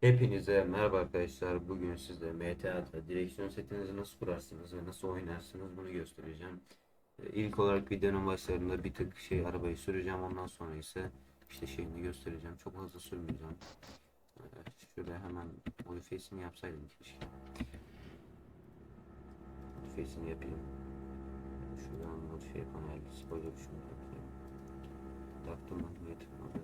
Hepinize merhaba arkadaşlar. Bugün size MTA'da direksiyon setinizi nasıl kurarsınız ve nasıl oynarsınız bunu göstereceğim. Ee, İlk olarak videonun başlarında bir tık şey arabayı süreceğim. Ondan sonra ise işte şeyini göstereceğim. Çok hızlı sürmeyeceğim. Ee, Şöyle hemen modifiyesini yapsaydım keşke. Modifiyesini yapayım. Şuradan modifiye panel spoiler şunu yapayım. Taktım mı? Niye tıkmadı?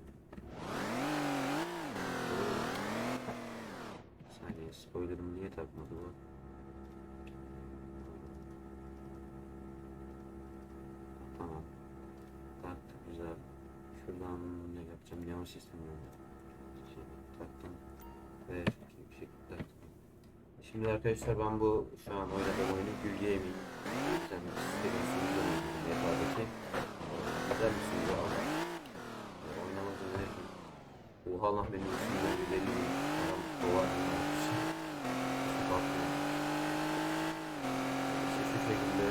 Bir saniye spoiler'ımı niye takmadı bu? Tamam. Taktık güzel. Şuradan ne yapacağım? Yanlış istemiyorum. Şey, taktım. Ve bir şekilde taktım. Şimdi arkadaşlar ben bu şu an oynadığım oyunu Gül Gaming. Sen istediğin sunucu oynuyorum. Meta'daki. Güzel bir sunucu ama. e, Oynamanızı öneririm. Oha lan benim deli bir adam dolar mı yapmış? Bakmıyor. İşte şu şekilde.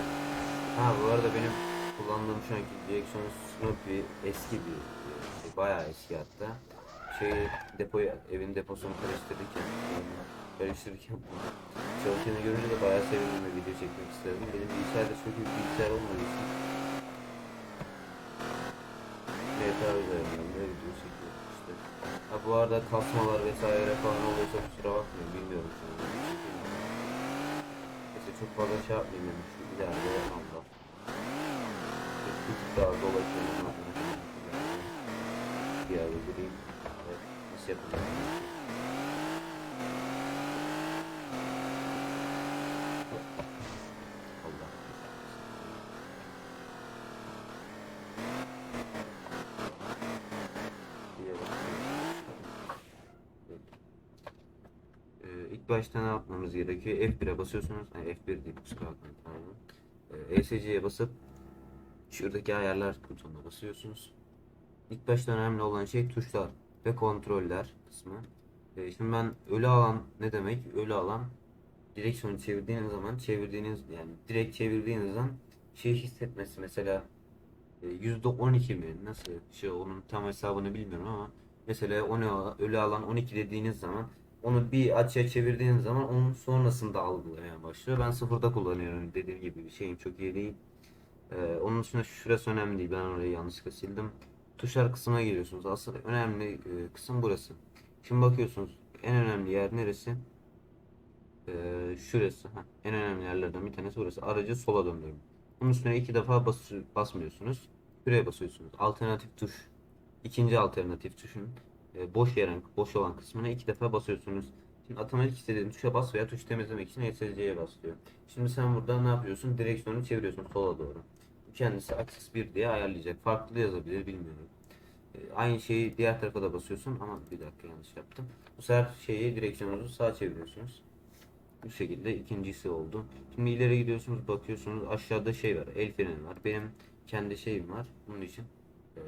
Ha bu arada benim kullandığım şu anki direksiyon Snoopy eski bir şey, bayağı eski hatta. Şey depoyu evin deposunu karıştırırken karıştırırken çalışanı görünce de bayağı sevindim ve video çekmek istedim. Benim bilgisayarda çok büyük bilgisayar olmadığı için GTA üzerinden de video çekiyorum işte. Ha bu arada kasmalar vesaire falan oluyorsa kusura bakmayın bilmiyorum şu an. Neyse çok fazla şey yapmayayım yani şu ileride Allah. Bir daha dolaşıyorum. Bir yerde durayım. Evet, nasıl yapacağım? Ee, başta ne yapmamız gerekiyor? F1'e basıyorsunuz. Yani F1 değil kusura bakmayın pardon. Ee, ESC'ye basıp şuradaki ayarlar butonuna basıyorsunuz. İlk başta önemli olan şey tuşlar ve kontroller kısmı. Ee, şimdi ben ölü alan ne demek? Ölü alan direksiyonu çevirdiğiniz zaman çevirdiğiniz yani direkt çevirdiğiniz zaman şey hissetmesi mesela e, %12 mi nasıl şey onun tam hesabını bilmiyorum ama mesela onu ölü alan 12 dediğiniz zaman onu bir açıya çevirdiğiniz zaman onun sonrasında algılamaya başlıyor. Ben sıfırda kullanıyorum dediğim gibi bir şeyim çok iyi değil. Ee, onun dışında şurası önemli değil. Ben orayı yanlışlıkla sildim. Tuşlar kısmına geliyorsunuz. Asıl önemli e, kısım burası. Şimdi bakıyorsunuz en önemli yer neresi? Ee, şurası. Heh, en önemli yerlerden bir tanesi burası. Aracı sola döndürün. Bunun üstüne iki defa bas basmıyorsunuz. Şuraya basıyorsunuz. Alternatif tuş. İkinci alternatif tuşun e, boş yerin boş olan kısmına iki defa basıyorsunuz. Şimdi otomatik istediğin tuşa bas veya tuş temizlemek için ESC'ye bas diyor. Şimdi sen burada ne yapıyorsun? Direksiyonu çeviriyorsun sola doğru. Kendisi aksis 1 diye ayarlayacak. Farklı yazabilir bilmiyorum. E, aynı şeyi diğer tarafa da basıyorsun ama bir dakika yanlış yaptım. Bu sefer şeyi direksiyonunuzu sağa çeviriyorsunuz. Bu şekilde ikincisi oldu. Şimdi ileri gidiyorsunuz bakıyorsunuz aşağıda şey var el freni var. Benim kendi şeyim var. Bunun için eee,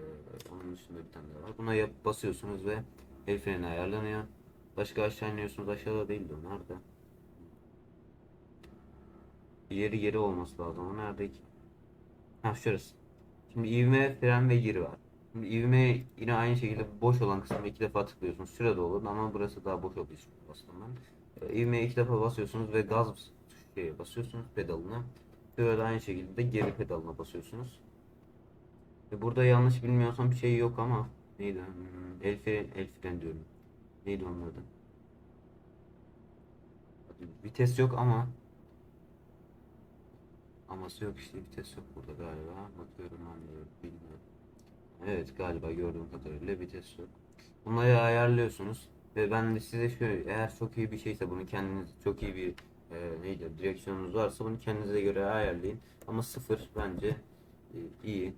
onun dışında bir tane daha var. Buna yap, basıyorsunuz ve el freni ayarlanıyor. Başka aşağı iniyorsunuz aşağıda değildi o nerede? Yeri yeri olması lazım. O nerede ki? Ha şurası. Şimdi ivme, fren ve gir var. Şimdi ivme yine aynı şekilde boş olan kısmına iki defa tıklıyorsunuz. Şurada olur ama burası daha boş olduğu için bastım. E, ivmeye iki defa basıyorsunuz ve gaz şeye basıyorsunuz pedalına. Böyle aynı şekilde de geri pedalına basıyorsunuz. E, burada yanlış bilmiyorsam bir şey yok ama neydi? Hmm, el fren, el fren diyorum. Neydi onun adı? Vites yok ama Aması yok işte vites yok burada galiba. Bakıyorum anlıyorum bilmiyorum. Evet galiba gördüğüm kadarıyla vites yok. Bunları ayarlıyorsunuz. Ve ben de size şöyle eğer çok iyi bir şeyse bunu kendiniz çok iyi bir e, neydi direksiyonunuz varsa bunu kendinize göre ayarlayın. Ama sıfır bence e, iyi.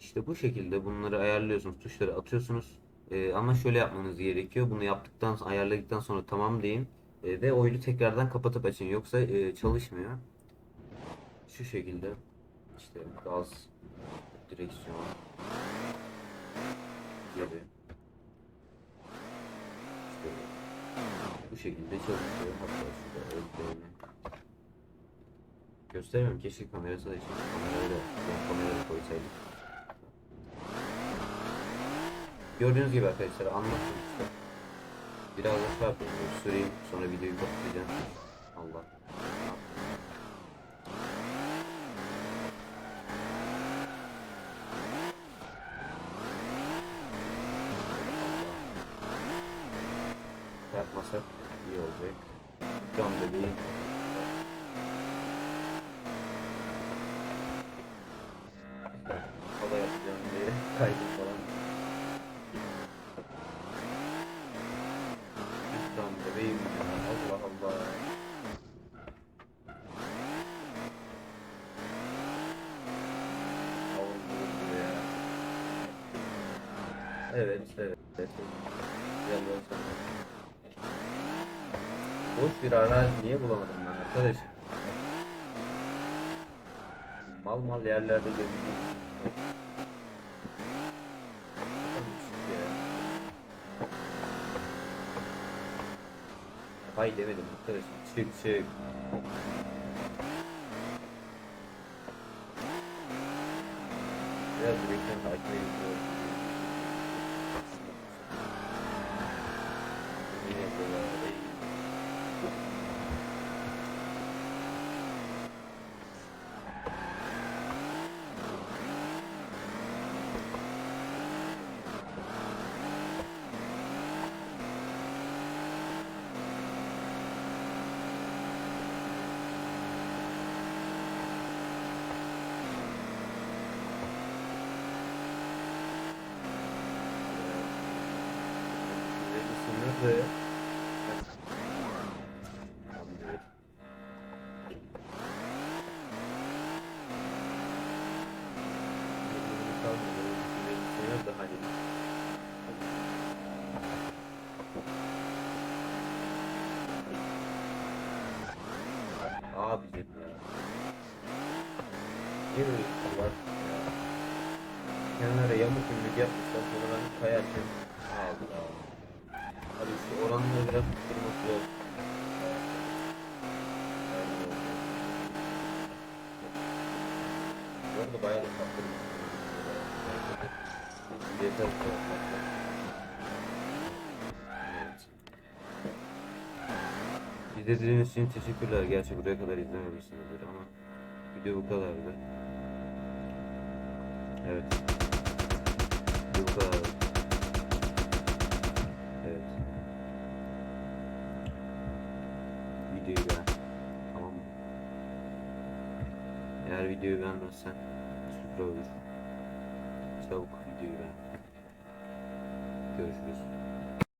İşte bu şekilde bunları ayarlıyorsunuz. Tuşları atıyorsunuz. E, ama şöyle yapmanız gerekiyor. Bunu yaptıktan ayarladıktan sonra tamam deyin. E, ve oyunu tekrardan kapatıp açın. Yoksa e, çalışmıyor. Şu şekilde işte gaz, direksiyon, geri. İşte bu şekilde çalışıyor. Hatta şurada öldüğünü göstermiyorum. Keşke kamerası da için kamerayı da koysaydık. Gördüğünüz gibi arkadaşlar anlattım işte. Biraz da şey. Süreyim sonra videoyu kapatacağım. Allah. Yapmasak iyi olacak. Şu anda değil. Kola yapacağım diye kaydım falan. Lütfen bebeğim ya. Allah Allah. Evet, evet. evet. Sana. Boş bir arazi niye bulamadım ben arkadaşım? Mal mal yerlerde gezdim. Hay demedim arkadaşım. Çık çık. Biraz direkten takip ediyorum. Yine böyle. Daha iyi. Abicim ya. Niye böyle bir var? Kenara yamuk yumruk yapmışlar sonra ben kayarken. Hadi şu oranını biraz tutturması lazım. Aynen öyle. Bu arada bayağı da kaptırmış. İzlediğiniz için teşekkürler. Gerçi buraya kadar izlememişsinizdir ama video bu kadardı. Evet. Video bu kadardı. Evet. Videoyu beğen. Tamam mı? Eğer videoyu beğenmezsen olur. Çabuk videoyu beğen. Görüşürüz.